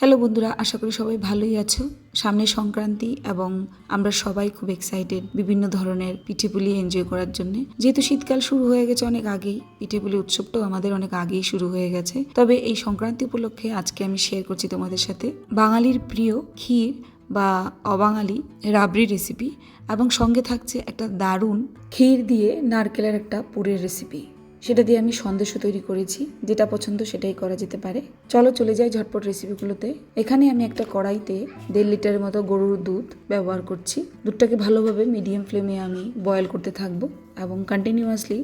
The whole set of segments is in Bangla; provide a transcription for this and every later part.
হ্যালো বন্ধুরা, আশা করি সবাই ভালোই আছো। সামনে সংক্রান্তি এবং আমরা সবাই খুব এক্সাইটেড বিভিন্ন ধরনের পিঠেপুলি এনজয় করার জন্য। যেহেতু শীতকাল শুরু হয়ে গেছে অনেক আগেই পিঠেপুলি উৎসবটাও আমাদের অনেক আগেই শুরু হয়ে গেছে। তবে এই সংক্রান্তি উপলক্ষে আজকে আমি শেয়ার করছি তোমাদের সাথে বাঙালির প্রিয় ক্ষীর বা অবাঙালি রাবড়ি রেসিপি এবং সঙ্গে থাকছে একটা দারুণ ক্ষীর দিয়ে নারকেলের একটা পুরের রেসিপি সেটা দিয়ে আমি সন্দেশও তৈরি করেছি, যেটা পছন্দ সেটাই করা যেতে পারে। চলো চলে যাই ঝটপট রেসিপিগুলোতে এখানে আমি একটা কড়াইতে দেড় লিটারের মতো গরুর দুধ ব্যবহার করছি। দুধটাকে ভালোভাবে মিডিয়াম ফ্লেমে আমি বয়েল করতে থাকব এবং কন্টিনিউয়াসলি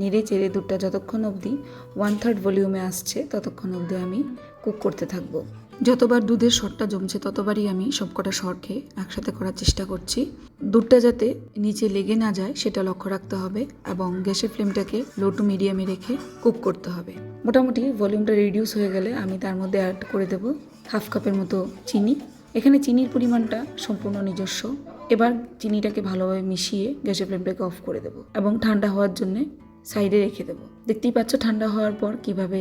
নেড়ে চেড়ে দুধটা যতক্ষণ অবধি ওয়ান থার্ড ভলিউমে আসছে, ততক্ষণ অবধি আমি কুক করতে থাকব। যতবার দুধের শটটা জমছে ততবারই আমি সবকটা খেয়ে একসাথে করার চেষ্টা করছি। দুধটা যাতে নিচে লেগে না যায় সেটা লক্ষ্য রাখতে হবে এবং গ্যাসের ফ্লেমটাকে লো টু মিডিয়ামে রেখে কুক করতে হবে। মোটামুটি ভলিউমটা রিডিউস হয়ে গেলে আমি তার মধ্যে অ্যাড করে দেব হাফ কাপের মতো চিনি। এখানে চিনির পরিমাণটা সম্পূর্ণ নিজস্ব। এবার চিনিটাকে ভালোভাবে মিশিয়ে গ্যাসের ফ্লেমটাকে অফ করে দেবো এবং ঠান্ডা হওয়ার জন্যে সাইডে রেখে দেবো। দেখতেই পাচ্ছ ঠান্ডা হওয়ার পর কীভাবে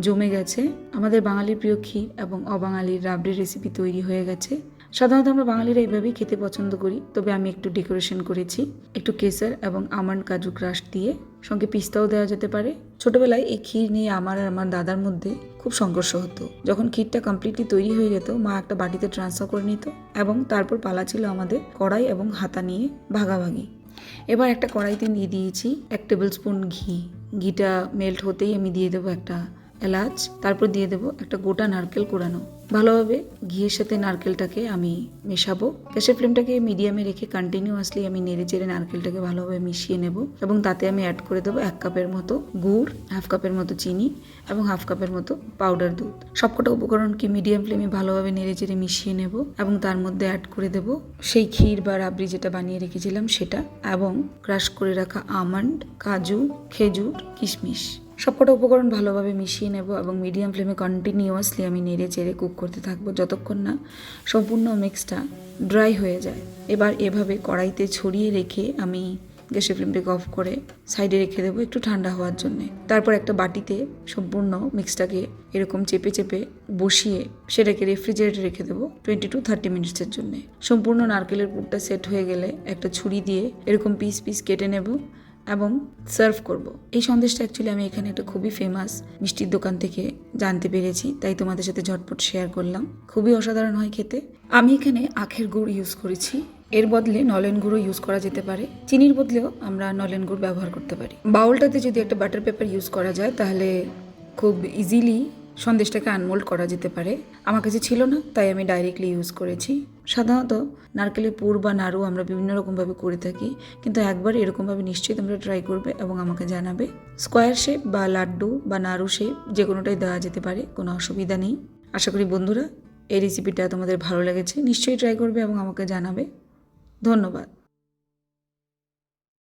জমে গেছে। আমাদের বাঙালির প্রিয় ক্ষীর এবং অবাঙালির রাবড়ির রেসিপি তৈরি হয়ে গেছে। সাধারণত আমরা বাঙালিরা এইভাবেই খেতে পছন্দ করি, তবে আমি একটু ডেকোরেশন করেছি। একটু কেসার এবং আমন্ড কাজু ক্রাশ দিয়ে। সঙ্গে পিস্তাও দেওয়া যেতে পারে। ছোটবেলায় এই ক্ষীর নিয়ে আমার আর আমার দাদার মধ্যে খুব সংঘর্ষ হতো। যখন ক্ষীরটা কমপ্লিটলি তৈরি হয়ে যেত, মা একটা বাটিতে ট্রান্সফার করে নিত এবং তারপর পালা ছিল আমাদের কড়াই এবং হাতা নিয়ে ভাগাভাগি। এবার একটা কড়াইতে নিয়ে দিয়েছি এক টেবিল স্পুন ঘি। ঘিটা মেল্ট হতেই আমি দিয়ে দেবো একটা এলাচ, তারপর দিয়ে দেবো একটা গোটা নারকেল কোরানো। ভালোভাবে ঘিয়ের সাথে নারকেলটাকে আমি মেশাবো। গ্যাসের ফ্লেমটাকে মিডিয়ামে রেখে কন্টিনিউয়াসলি আমি নেড়ে চেড়ে নারকেলটাকে ভালোভাবে মিশিয়ে নেব এবং তাতে আমি অ্যাড করে দেবো এক কাপের মতো গুড় হাফ কাপের মতো চিনি এবং হাফ কাপের মতো পাউডার দুধ। সবকটা উপকরণকে মিডিয়াম ফ্লেমে ভালোভাবে নেড়ে চেড়ে মিশিয়ে নেব এবং তার মধ্যে অ্যাড করে দেব সেই ক্ষীর বা রাবড়ি যেটা বানিয়ে রেখেছিলাম সেটা এবং ক্রাশ করে রাখা আমন্ড কাজু, খেজুর, কিশমিশ। সবকটা উপকরণ ভালোভাবে মিশিয়ে নেব এবং মিডিয়াম ফ্লেমে কন্টিনিউয়াসলি আমি নেড়ে চেড়ে কুক করতে থাকব যতক্ষণ না সম্পূর্ণ মিক্সটা ড্রাই হয়ে যায়। এবার এভাবে কড়াইতে ছড়িয়ে রেখে আমি গ্যাসের ফ্লেমটাকে অফ করে সাইডে রেখে দেবো একটু ঠান্ডা হওয়ার জন্য। তারপর একটা বাটিতে সম্পূর্ণ মিক্সটাকে এরকম চেপে চেপে বসিয়ে সেটাকে রেফ্রিজারেটরে রেখে দেবো টোয়েন্টি টু থার্টি মিনিটসের জন্যে। সম্পূর্ণ নারকেলের পুরটা সেট হয়ে গেলে একটা ছুরি দিয়ে এরকম পিস পিস কেটে নেব। এবং সার্ভ করব। এই সন্দেশটা অ্যাকচুয়ালি আমি এখানে একটা খুবই ফেমাস মিষ্টির দোকান থেকে জানতে পেরেছি, তাই তোমাদের সাথে ঝটপট শেয়ার করলাম। খুবই অসাধারণ হয় খেতে। আমি এখানে আখের গুড় ইউজ করেছি। এর বদলে নলেন গুঁড়ো ইউজ করা যেতে পারে। চিনির বদলেও আমরা নলেন গুড় ব্যবহার করতে পারি। বাউলটাতে যদি একটা বাটার পেপার ইউজ করা যায়, তাহলে খুব ইজিলি সন্দেশটাকে আনমোল্ড করা যেতে পারে। আমার কাছে ছিল না, তাই আমি ডাইরেক্টলি ইউজ করেছি। সাধারণত নারকেলের পুর বা নাড়ু আমরা বিভিন্ন রকমভাবে করে থাকি, কিন্তু একবার এরকমভাবে নিশ্চয়ই তোমরা ট্রাই করবে এবং আমাকে জানাবে। স্কোয়ার শেপ বা লাড্ডু বা নাড়ু শেপ যে কোনোটাই দেওয়া যেতে পারে, কোনো অসুবিধা নেই। আশা করি বন্ধুরা, এই রেসিপিটা তোমাদের ভালো লেগেছে, নিশ্চয়ই ট্রাই করবে এবং আমাকে জানাবে। ধন্যবাদ।